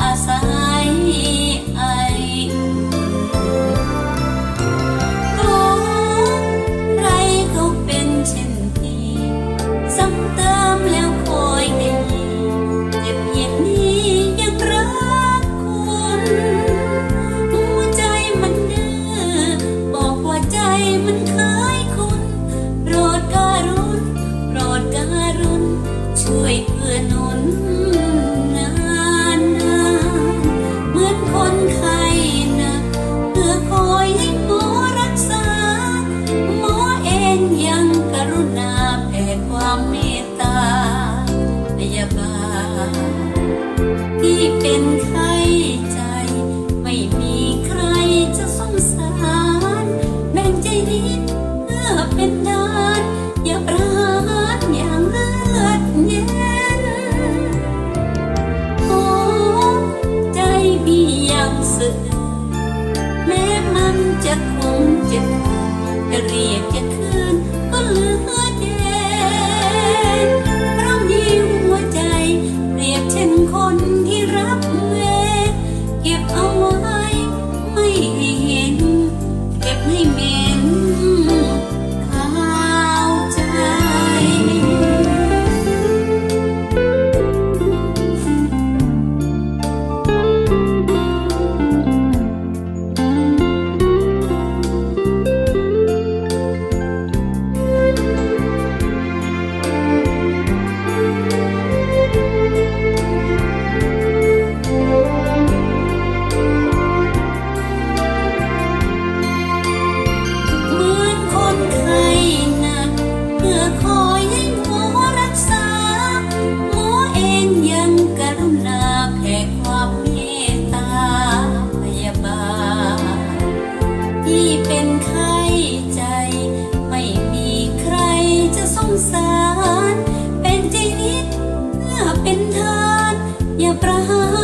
Asal. เรียกจะคืนก็เหลือแดงเราะมีหัวใจเรียบเช่นคนที่รับเวรเก็บเอาไว้าร เป็นใจนิดเพื่อเป็นทาน อย่าประหาร